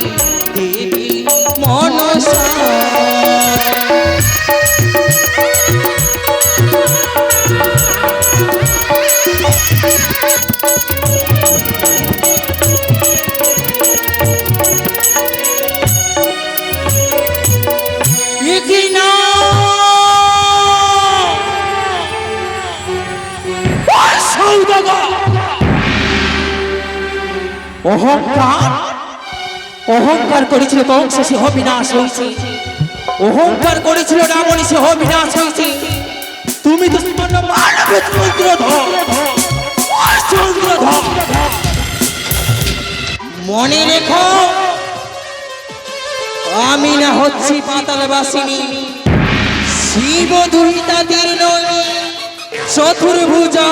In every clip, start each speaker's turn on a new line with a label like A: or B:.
A: Thank you. করেছিল কংস, সে বিনাশ হয়েছে। অহংকার করেছিল রাবণী, সে বিনাশ হয়েছে। তুমি তো মনে রেখো, আমি না হচ্ছি পাতালবাসিনী। শিব দুহিতা দীর্ণ চতুর্ভুজা।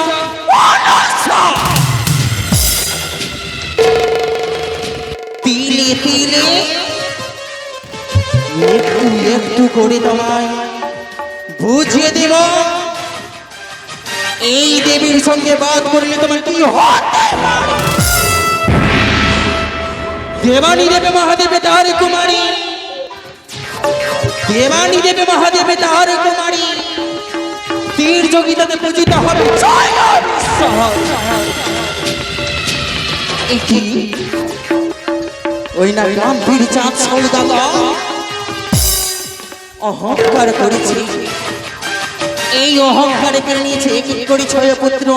A: করে তোমায়। বুঝিয়ে দেব। এই দেবীর সঙ্গে বাদ করলে তোমার কি দেবানী দেবে মহাদেবে তাহার কুমারী। দেবানী দেবে মহাদেবে তাহার কুমারী। তীর যোগিতাতে পূজিত হবে? ওই না গাম্ভীর চাঁদ সৌদাগা অহংকার করেছে। এই অহংকারে কেড়ে নিয়েছে এক এক করে ছয় পুত্র।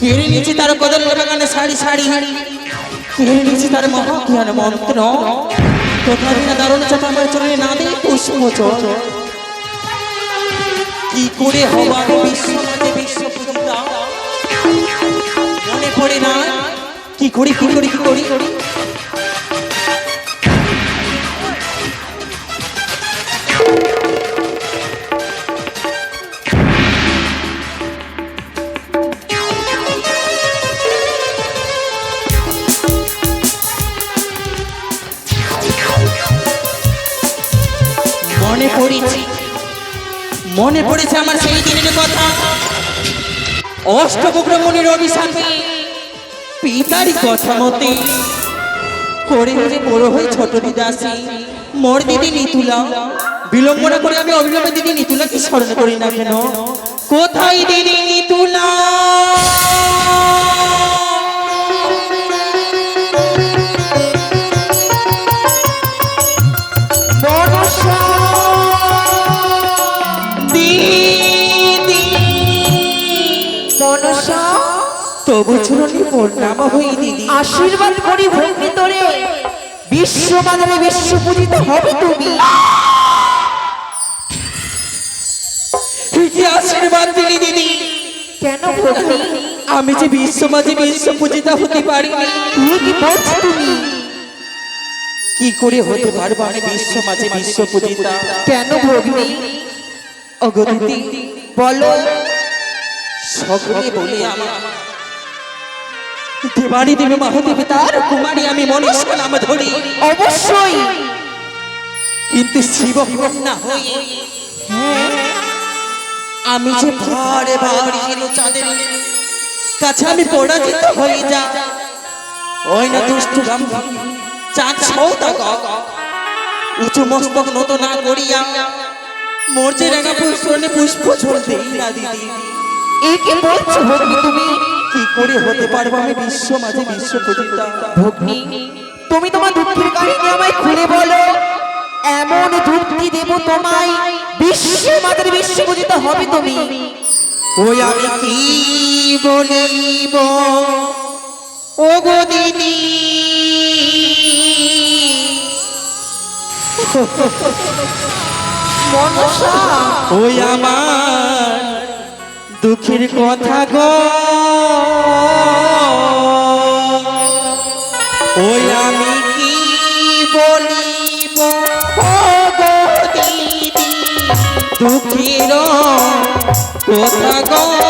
A: কেড়ে নিয়েছে তার কদল বাগানে সারি সারি। কেড়ে নিয়েছে তার মহাজ্ঞান মন্ত্র। তথাপি না দারুণ চাপ আমার চরণে না দেয় পুষ্প কি করে হবা আমি বিশ্ব পূজিতা মনে পড়ে না? কি করি কি করি কি করি? মনে পড়েছে আমার সেই দিনের কথা। অষ্টবক্রমণির অভিশাপে পিতারই কথা মতে করে হয়ে বড় হয়ে ছোট দিদা আসি। মোর দিদি নিতুলা, বিলম্বনা করে আমি অবিলম্বে দিদি নিতুলাকে স্মরণ করি না কেন? কোথায় দিদি নিতুলা? তবু চরণে প্রণাম হই দিদি
B: আশীর্বাদ করি তোরে বিশ্ব বাজারে বিশ্ব পূজিত হবে তুমি।
A: কি আশীর্বাদ দিলি দিদি।
B: কেন
A: আমি যে বিশ্ব মাঝে বিশ্ব পূজিতা হতে পারি
B: তুমি কি বলছো তুমি?
A: কি করে হতে পারব আমি বিশ্ব মাঝে বিশ্ব পূজিতা
B: কেন ভগ্নি
A: অগদিতি
B: বলো।
A: সকলে বলে আমার। দেবানি দেবে মহাদেবে তার কুমারী আমি মনীষ নাম ধরি।
B: অবশ্যই।
A: কিন্তু শিব কন্যা হয়ে আমি যে ভারে ভারে চাঁদের কাছে আমি পরাজিত হয়ে যা ওই না দুষ্ট গাম চাঁদ সৌদাগ উঁচু মস্তক নত না করিয়া মোর যে রাঙা পুষ্পনে পুষ্প ঝরতে না দিদি।
B: এ কি বলছো তুমি?
A: কি করে হতে পারব আমি বিশ্ব মাঝে বিশ্ব পূজিতা
B: ভগ্নি তুমি তোমার দুঃখের কাহিনী আমায় খুলে বলো। এমন যুক্তি দেব তোমায় বিশ্ব মাদের বিশ্ব পূজিত হবে তুমি।
A: ওই আমি কি বলিব? ও গো দিদি।
B: মনসা।
A: ওই আমার দুঃখের কথা গো। ওই আমি কি বলিব? দুঃখের কথা গো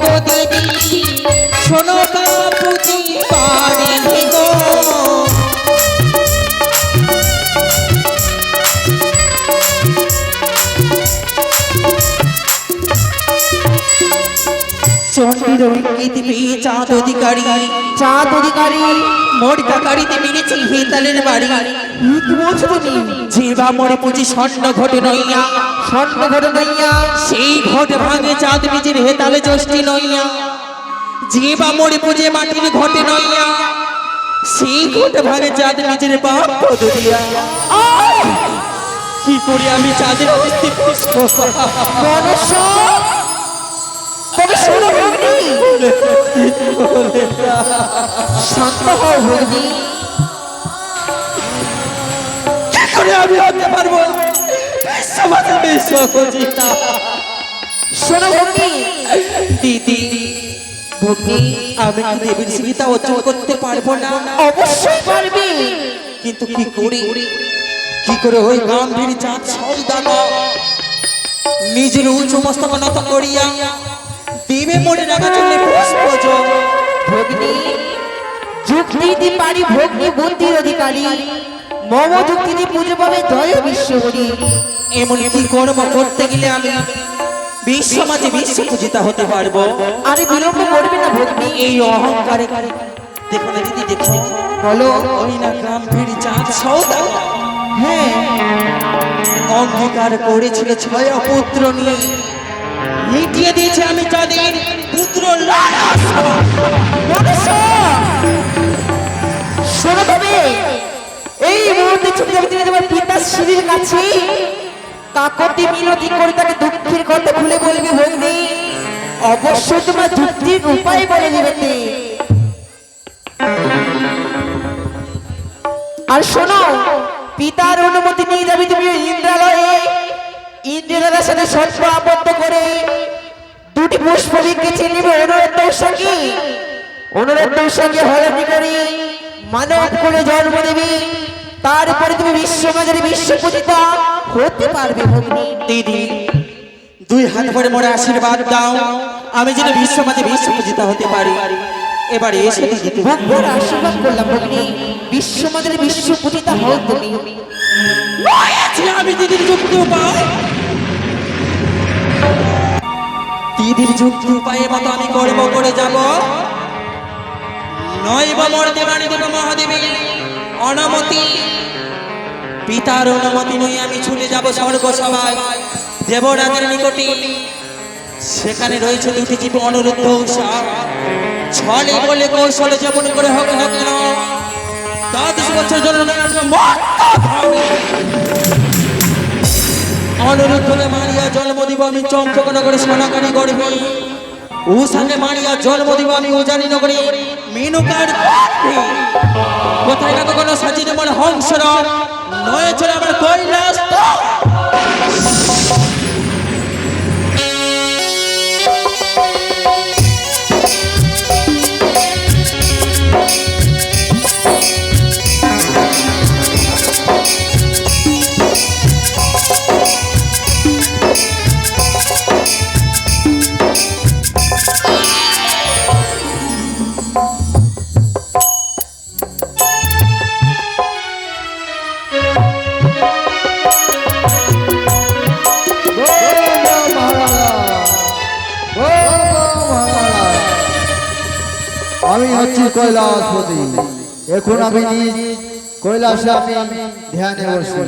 A: ওগো পৃথিবী চাঁদ অধিকারী।
B: চাঁদ অধিকারী।
A: মোর কাকারিতে মিলেছি হেতালের বাড়ি।
B: কি বলছো তুমি?
A: জিবা মোড়ে পুজি স্বর্ণ ঘটে নইয়া
B: স্বর্ণ ঘটে নইয়া
A: সেই ঘট ভাঙে চাঁদ নিজের হেতালে জ্যোষ্ঠী নইয়া জিবা মোড়ে পুজে মাটির ঘটে নইয়া সেই ঘট ভাঙে চাঁদ নিজের বাপ পদরিয়া কি করি আমি চাঁদের
B: তবে শোনো ভগ্নি শান্ত হও ভগ্নি।
A: কি করে আমি হতে পারব। সমাজে
B: শোনো ভগ্নি।
A: দিদি
B: ভগ্নি
A: আমি কি দেবীর অর্জন করতে পারব না।
B: অবশ্যই পারবে।
A: কিন্তু কি করি? কি করে ওই গাম্ভীর চাঁদ সৌদানা নিজের উঁচু মস্তক নত করিয়া দেবে মনে রাখা চলে পুষ্প
B: ভগ্নি যুক্তি দি পারি ভগ্নি বুদ্ধির অধিকারী। মম পুজো পাবে বিশ্বহরি
A: এমন কি কর্ম করতে গেলে আমি বিশ্ব মাঝে বিশ্ব পূজিতা হতে পারব?
B: আরে বিলম্ব করবে না ভগ্নি।
A: এই অহংকারে দেখো না দিদি দেখো
B: বলো
A: ওই না গাম্ভীর চাঁদ সৌদানা
B: হ্যাঁ।
A: অঙ্গীকার করেছিল ছয় পুত্র নিয়ে। মিটিয়ে দিয়েছে আমি তাদের পুত্র
B: শোনো এই মুহূর্তে তোমার পিতার কাছে কাকতি মিনতি করে তাকে দুঃখের কথা খুলে বলবে ভগ্নি অবশ্যই তোমার যুক্তির উপায় বলে দেবে আর শোনো, পিতার অনুমতি নিয়ে যাবে তুমি ইন্দ্রালয়ে। ইন্দ্রালয়ের সাথে সর্প আবদ্ধ করে দুটি পুষ্প বিকেছে নেবে অনুরোধ সঙ্গে অনুরোধ সঙ্গে হরণি করে? মানব করে জন্ম দেবে তারপরে তুমি বিশ্বমাজারে বিশ্বপূজিতা হতে পারবে ভগ্নি।
A: দিদি দুই হাত ভরে মোরে আশীর্বাদ দাও। আমি যেন বিশ্ব মাঝে বিশ্ব পূজিতা হতে পারি। এবারে এসে
B: ভগবান আশীর্বাদ করলাম ভগ্নি। বিশ্বমাজারে বিশ্ব পূজিতা হও তুমি।
A: আমি দিদির যুক্তি উপায়। দিদির যুক্তি উপায় মতো আমি কর্ম করে যাব। নয় বা মোর দেবানি দেব মহাদেবী, অনুমতি। পিতার অনুমতি নই আমি ছুটে যাব স্বর্গ সভায় দেবরাজের নিকটে। সেখানে রয়েছে দুটি জীব অনুরুদ্ধ উষা ছলে বলে কৌশলে যেমন করে হোক না কেন দ্বাদশ বছর জন্য অনুরুদ্ধকে মারিয়া জন্ম দিব আমি চম্পকনগরে সোনাকারী গর্ভে উষাকে মারিয়া জন্ম দিব আমি উজানি নগরে মেনুকার। কোথায় না কখনো সাজিয়ে আমার হংসর নয় চলে আমার কৈলাস।
C: কৈলাসপতি এখন আমি নিজ কৈলাসে আমি ধ্যানে বসি।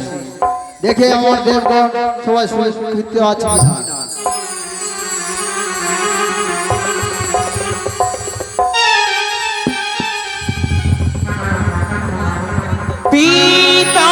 C: দেখে আমার দেবগণ সবাই সুস্থিত আছে
A: পিতা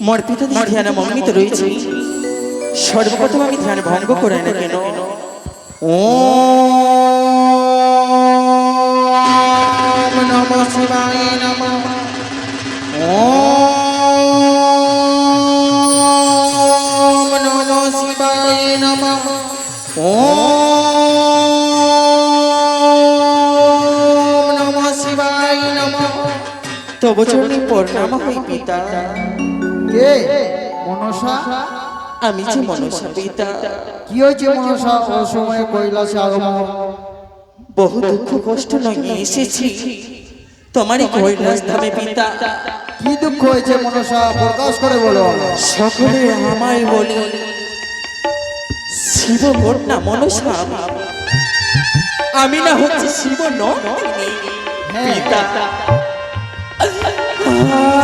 A: মোর পিতা ধ্যান মগ্নিত রয়েছে সর্বপ্রথম আমি ধ্যান ভঙ্গ করে না কেন? ওম। আমি যে মনসা পিতা
C: কি হয়েছে মনসা? ও সময়ে কৈলাসে আগমন।
A: বহু দুঃখ কষ্ট নিয়ে এসেছি। তোমারই কৈলাস ধামে পিতা।
C: কি দুঃখ হয়েছে মনসা? প্রকাশ করে বলো।
A: সকলে আমায় বলে শিব মোর না মনসা। আমি না হচ্ছে শিব নন্দিনী। পিতা।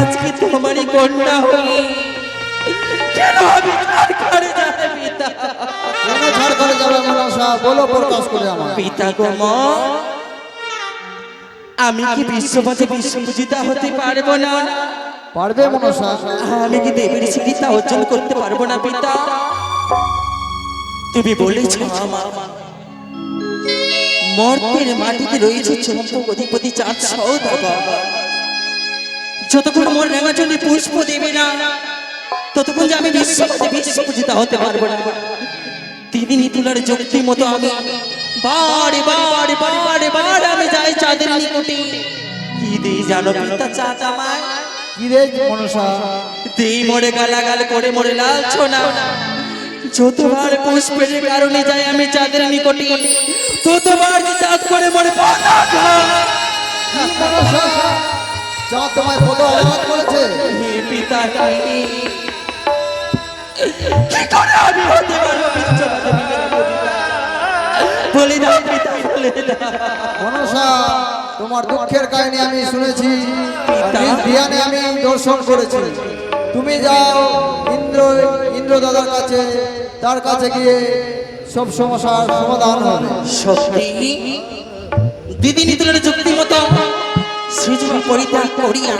A: আজকে তোমারই কন্যা হয়ে কেন আমি কি বিশ্বপথে বিশ্বপূজিতা হতে পারব না?
C: পারবে মনসা।
A: আমি কি দেবীর স্মৃতিতা অর্জন করতে পারব না পিতা? তুমি বলেছ মর্তের মাটিতে রয়েছে চম্পক অধিপতি চাঁদ সৌদাগর যতক্ষণ মোর রেঙাচন্ডী পুষ্প দেবে না ততক্ষণ যে আমি বিশ্বপথে বিশ্বপূজিতা হতে পারব না। তিনি নিতুলার যুক্তি মতো আমি বারে বারে বারে বারে বারে আমি যাই চাঁদের নিকটে। কি দিই জানো পিতা চাঁদ আমায়?
C: কি রে মনসা?
A: দেই মরে গালাগাল করে মরে লালছো না যতবার পুষ্পের কারণে যাই আমি চাঁদের নিকটে ততবার যে চাঁদ করে মরে পাতা
C: যা তোমায় বলো অবাক করেছে।
A: হে পিতা হে। কি করে আমি হতে পারব? বিশ্বনাথ বিশ্বনাথ? পিতা বলে দাও
C: মনসা তোমার দুঃখের কাহিনী আমি শুনেছি। ধ্যানে আমি দর্শন করেছি। তুমি যাও ইন্দ্র ইন্দ্র দাদার কাছে তার কাছে গিয়ে সব সমস্যার সমাধান হবে।
A: সত্যি? দিদি নিতুলের যুক্তি মতো সৃজন পরিত্যাগ করিয়া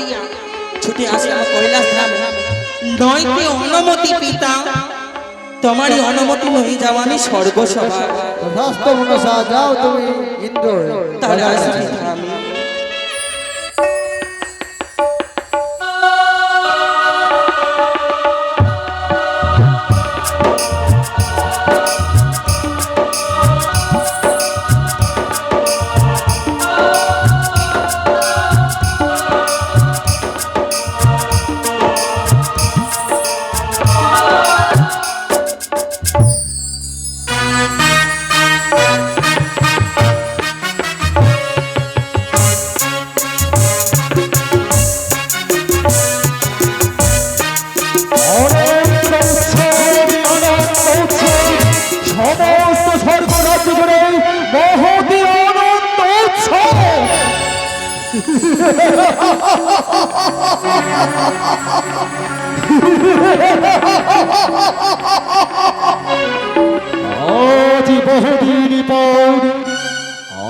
A: ছুটে আসলাম কৈলাস ধাম নয়কে অনুমতি পিতা তোমারই অনুমতি হয়ে যাওয়া আমি স্বর্গসভা
C: যাও তুমি ইন্দ্র।
A: তাহলে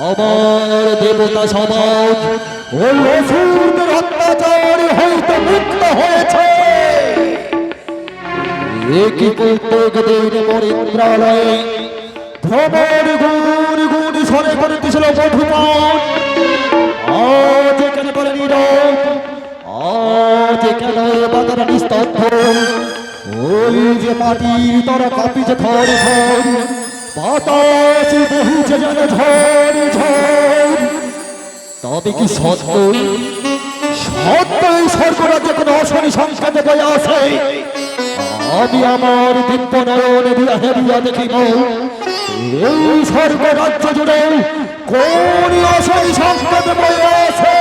D: আমার দেবতা সমাজ। ও অসুরদের অত্যাচার হইতে মুক্ত হয়েছে। একই প্রত্যেক দিন মরিন্দ্রালয়ে ভ্রমণ গুণ গুণ সরে করিতেছিল মধুপান আজ কেন বলে নীরব। আজ কেন বাজার নিস্তব্ধ। ওই যে মাটির তরা কাঁপিছে থর থর বাতাস যেন ঝড় ঝড়। তবে কি সত্য? সত্যই স্বর্গরাজ্যে কোনো অশনি সংখ্যাতে বয়ে আছে আমি আমার দিব্য নয়নে দিয়া হেরিয়া দেখিব। এই স্বর্গ রাজ্য জুড়ে কোন অশনি সংখ্যাতে বয়ে আছে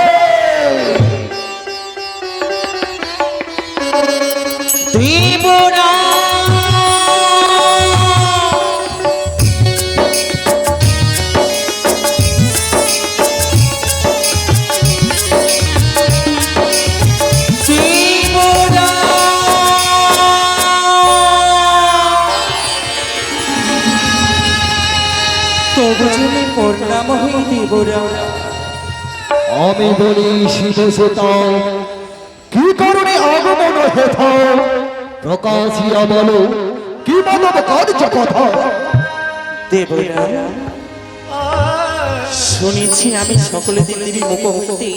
D: কার্য কথা
A: দেবরা শুনেছি আমি সকলে দেবী মুখোমুখি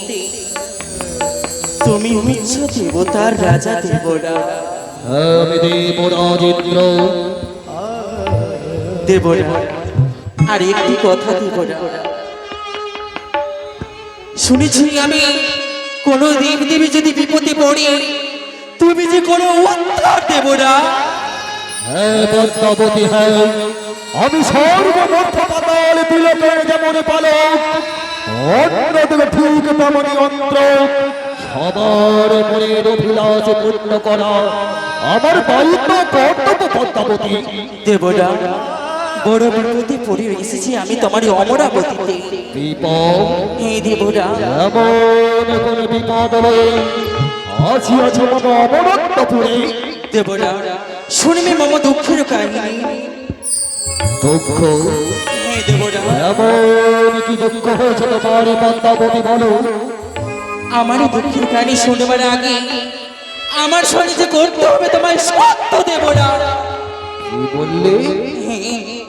A: তুমি হচ্ছ দেবতার রাজা দেবরা আর একটি কথা দেবরা শুনেছি আমি কোন দেব দেবী যদি বিপদে পড়ি তুমি যে কোনো উত্তর দেবরা
D: হ্যাঁ পদ্মাবতী হ্যাঁ আমি সর্বমর্থ পাতাল তিলকের যেমন পালক অন্যদিকে ঠিক তেমনি অন্ত্র। সবার মনের অভিলাষ পূর্ণ করা আমার দায়িত্ব কর্তব্য পদ্মাবতী।
A: দেবরা বড় বিপদে পড়ে এসেছি আমি তোমার অমরাবতীতে। হে দেবরা।
D: এমন কোন বিপদ আসিয়াছে মম অমরত্বপুরে।
A: দেবরা শুনবি মম দুঃখের কাহিনী।
D: দুঃখ?
A: হে দেবরা।
D: এমন কি দুঃখ হয়েছে তোমার পদ্মাবতী বলো?
A: আমার এই দুঃখের কাহিনী শুনবার আগে আমার সঙ্গে যে করতে হবে তোমায় সত্য দেবরা।
D: বললে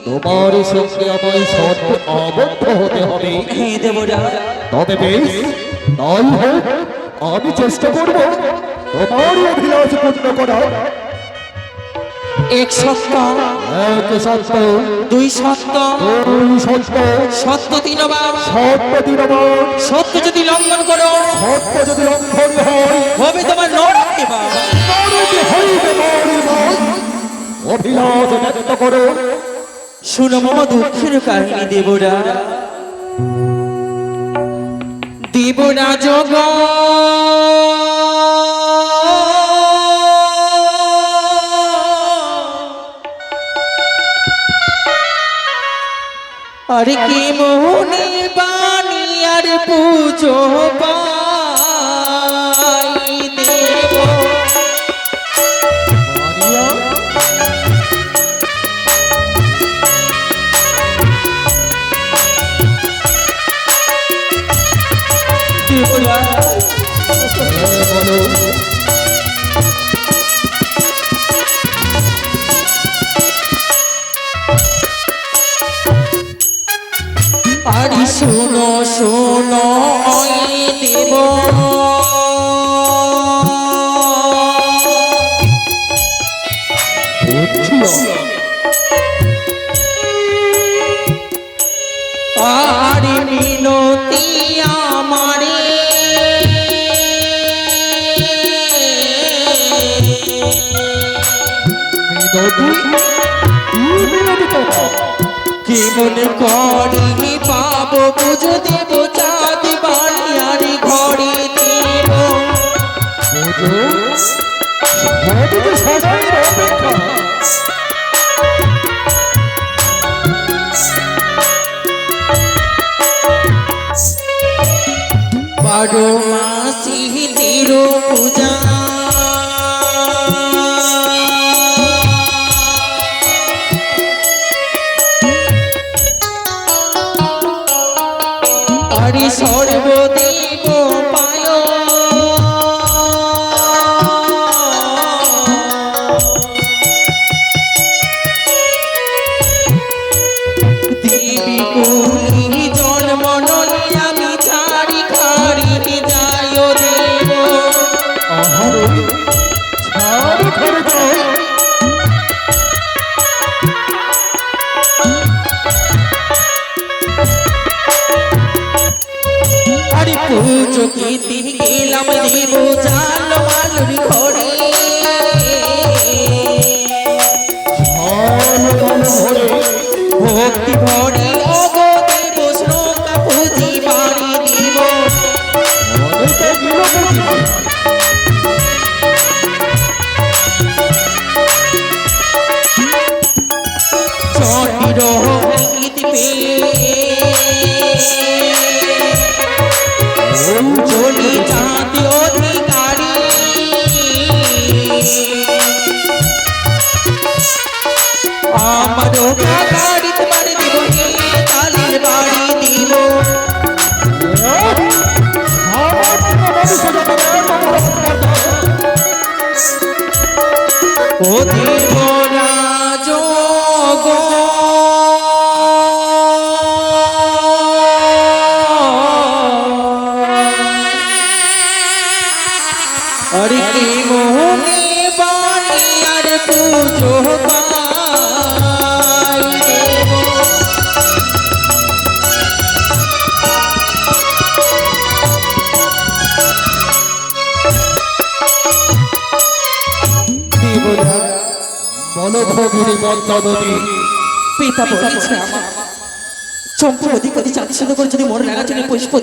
D: তোমার সঙ্গে আমায় সত্য আবদ্ধ হতে হবে। তবে বেশ তাই হোক আমি চেষ্টা করব তোমার অভিলাষ পূর্ণ করার
A: এক সত্য দুই
D: দুই সত্য।
A: সত্য তিনবার
D: সত্য দিনবার
A: সত্য যদি লঙ্ঘন করো
D: সত্য যদি লঙ্ঘন হয়
A: হবে তোমার নরক
D: হইবে। অভিলাষ ব্যক্ত করো।
A: শুনো দুঃখের কাহিনী দেবরা। দেবরা যোগ আরে কি মোহনে বাণী আর পুজো পাই বারো মাসি তেরো পূজা দেব জাল মালুর ঘরে
D: Oh, ভগিনী
A: পিতা বলেছে আমার চম্পু অধিপতি চাঁদশীল করে যদি মনে লাগা চলে পুষ্প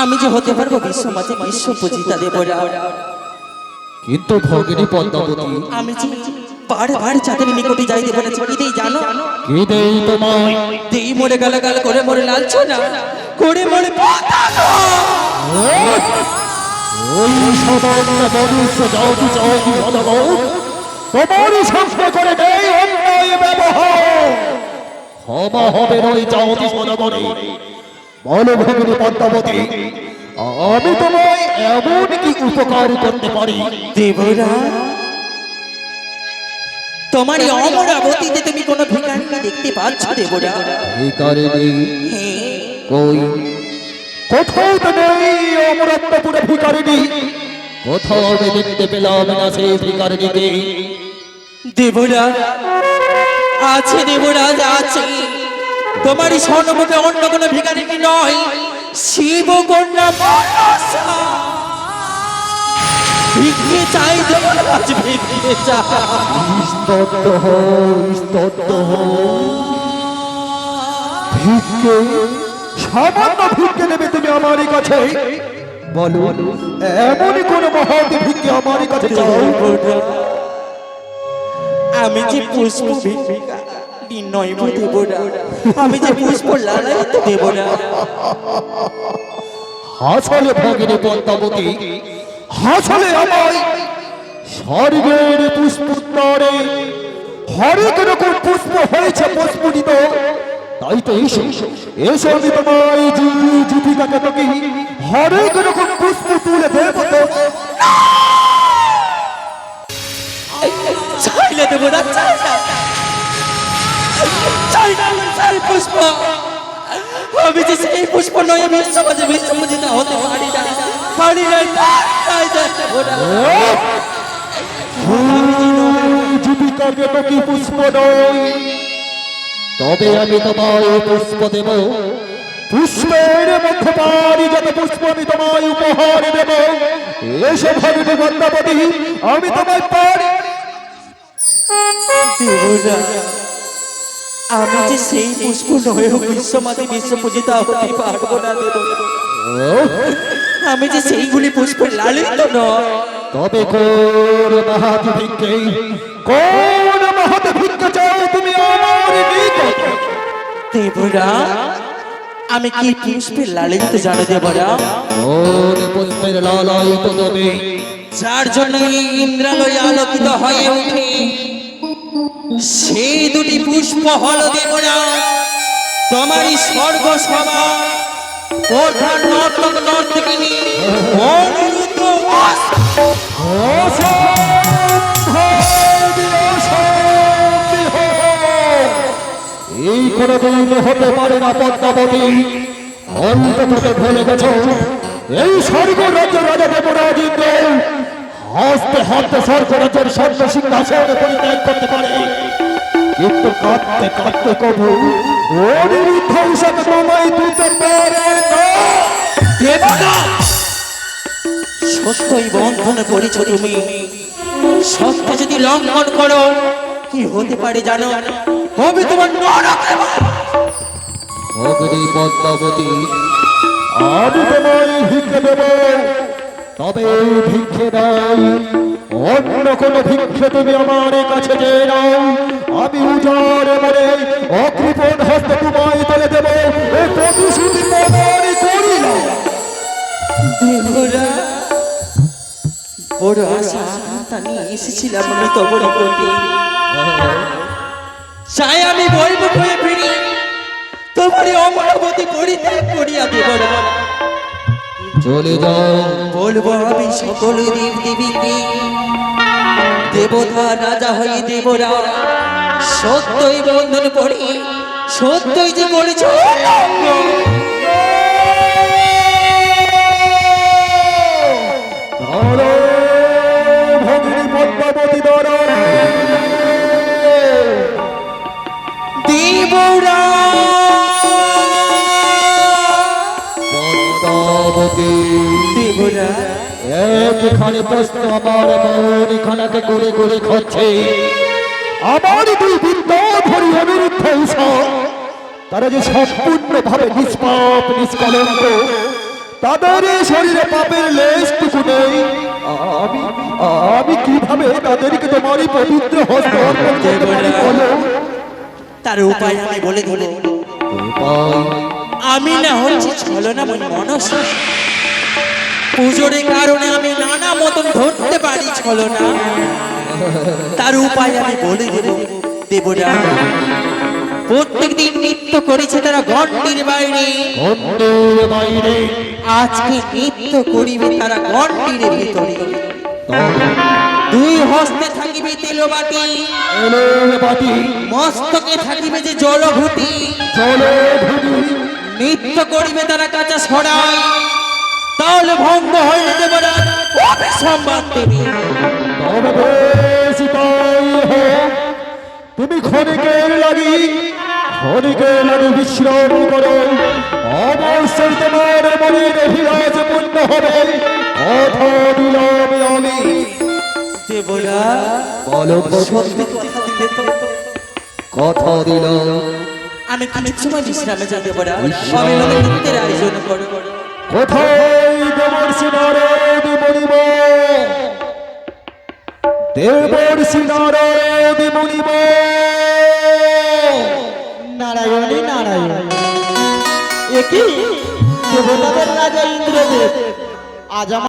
A: আমি যে হতে পারব বিশ্বমাতে বিশ্ব পূজিতা দেবরা।
D: কিন্তু ভগিনী পদ্মাবতী
A: আমি যে বারবার চাঁদের নিকটে যাই দেবো না চিকিতেই জানো?
D: কি দেই তোমায়?
A: দেই মরে গালা গাল করে মরে লালছো না করে মরে পাতানো।
D: ওই সামান্য মনুষ্য যাওতি যাওতি সদব তোমারই সামনে করে দেই অন্যায় ব্যবহার। ক্ষমা হবে নই যাওতি সদবরে বলো ভগিনী পদ্মাবতী আমি তোমায় এমন কি উপকার করতে পারি?
A: দেবরা তোমার অমরাবতীতে তুমি কোনো ভিখারিকে দেখতে পাচ্ছ দেবরা?
D: এই কারণে
A: হ্যাঁ
D: কই? কোথাও তো নেই অমরত্বপুরে ভিকারিনী কোথাও আমি দেখতে পেলাম না সেই ভিকারিনীকে
A: দেবরাজ আছে দেবরাজ আছে। তোমারই স্বর্ণমুখে অন্য কোনো ভিখারিনী নয়? শিব কন্যা। ভিক্ষে চাই দেবরাজ ভিক্ষে চাই।
D: স্তব্ধ স্তব্ধ ভিক্ষে সামান্য ভিক্ষে নেবে তুমি আমারই কাছে। বলো এমনই কোন মহৎ ভিক্ষে আমারই কাছে। চাও
A: আমি যে পুষ্প নয় দেবরা আমি যে পুষ্প লালাই তো দেবরা
D: হাসলে ভগিনী পদ্মাবতী হাসলে আমায় স্বর্গের পুষ্পোত্তরে। হরেক রকম পুষ্প হয়েছে পুষ্পটিত তাই তো এসো এসো আমি তোমায় জীবিকাকে তোকে। হরেক রকম পুষ্প তুলে দেবো তো।
A: চাই না। চাই চাই পুষ্প। আমি যে সেই পুষ্প নয়, আমি সমাজে হতে পারি না। পারি না
D: নয়? তবে আমি তোমায় পুষ্প দেব। পুষ্পের মধ্যে পারি যত পুষ্প আমি তোমায় উপহার দেব। এসে ভাবিনি বন্দাপতি আমি তোমায় পারি।
A: আমি যে সেই পুষ্প নয় বিশ্বমাতে বিশ্বপূজিত হতে পারব না দেব। আমি যে সেইগুলি পুষ্প লালিত নয়।
D: তবে কোন ভিক্ষে কোন ভিক্ষে চাও তুমি আমার নিকট।
A: দেবরা আমি কি পুষ্পে লালিত জানো দেবরা
D: কোন পুষ্পের লালাই তো তুমি?
A: যার জন্য ইন্দ্রালয় আলোকিত হয়ে ওঠে সেই দুটি পুষ্প হল দেবরা তোমারই স্বর্গ সভা।
D: এই কোনদিন হতে পারে না পদ্মাবতী। অন্তত ভুলে গেছ। এই স্বর্গ রাজ্য রাজা দেবরাজ হস্তে হাতে স্বর্গ রাজ্যের স্বর্গ সিংহাসন পরিত্যাগ করতে পারে। কিন্তু কাঁদতে কাঁদতে কবু অনিরুদ্ধ হিসাবে তোমায় দিতে পারে
A: সত্যই বন্ধনে পড়েছ তুমি। সত্য যদি লঙ্ঘন করো কি হতে পারে জানো? হবে তোমার
D: অগ্নি পদ্মাবতী আমি তোমায় দেব। তবে ভিক্ষে নাই অন্য কোন ভিক্ষে তুমি আমার কাছে যে নাও। আমি উজাড় বলে অকৃপণ হস্তে তোমায় তুলে দেব।
A: নিয়ে আমি তো বড় প্রতি। হয়ে ফিরি। তোমারই অমরাবতী পরিত্যাগ করিয়া দেবরা।
D: চলে যাও
A: বলব আমি সকল দেব দেবীকে দেবতা রাজা হয়ে দেবরা সত্যই বন্ধন পড়ি সত্যই যে পড়েছ দেবরা।
D: নারায়ণ একখানে প্রশ্ন আমার মন খানাকে করে করে খাচ্ছে। আমার দুই বিদ্যাধরী অনিরুদ্ধ ঈশা, তারা যে সম্পূর্ণভাবে নিষ্পাপ নিষ্কলঙ্ক তাদের শরীরে পাপের লেশটুকু নেই। আমি আমি কীভাবে তাদেরকে তোমারই পবিত্র হস্ত অর্পণ করতে পারি বলো?
A: তার উপায় আমি বলে দিব। আমি না হচ্ছি ছলনাময় মনস। পুজোর কারণে আমি নানা মতন ধরতে পারি ছলনা। তার উপায় আমি বলে দেব দেবরা প্রত্যেক দিন নৃত্য করেছে তারা ঘন্টির বাইরে।
D: বাইরে।
A: আজকে নৃত্য করিবে তারা ঘন্টির ভিতরে। দুই হস্তে থাকিবে তেলবাটি
D: বাটি
A: মস্তকে থাকিবে যে জলঘুটি।
D: চলো ধুনি
A: নৃত্য করিবে তারা কাঁচা ছড়ায় তাহলে ভঙ্গ হয়ে দেবরা অভিসম্বাদ দেবে।
D: তুমি। ক্ষণিকের লাগি ক্ষণিকের লাগি বিশ্রাম করো। অবশ্যই তোমার মনের অভিলাষ পূর্ণ হবে। কথা দিলাম আমি।
A: দেবরা
D: বলো কথা দিলাম।
A: আমি কিছু সময় বিশ্রামে যাবে বড়া অবিলম্বে নৃত্যের আয়োজন করো।
D: কোথায় দেবর্ষি নারদ মণিব দেবর্ষি নারদ মণিব
B: নারায়ণী নারায়ণ। একই দেবতাদের রাজা ইন্দ্রদেব। আজ আমার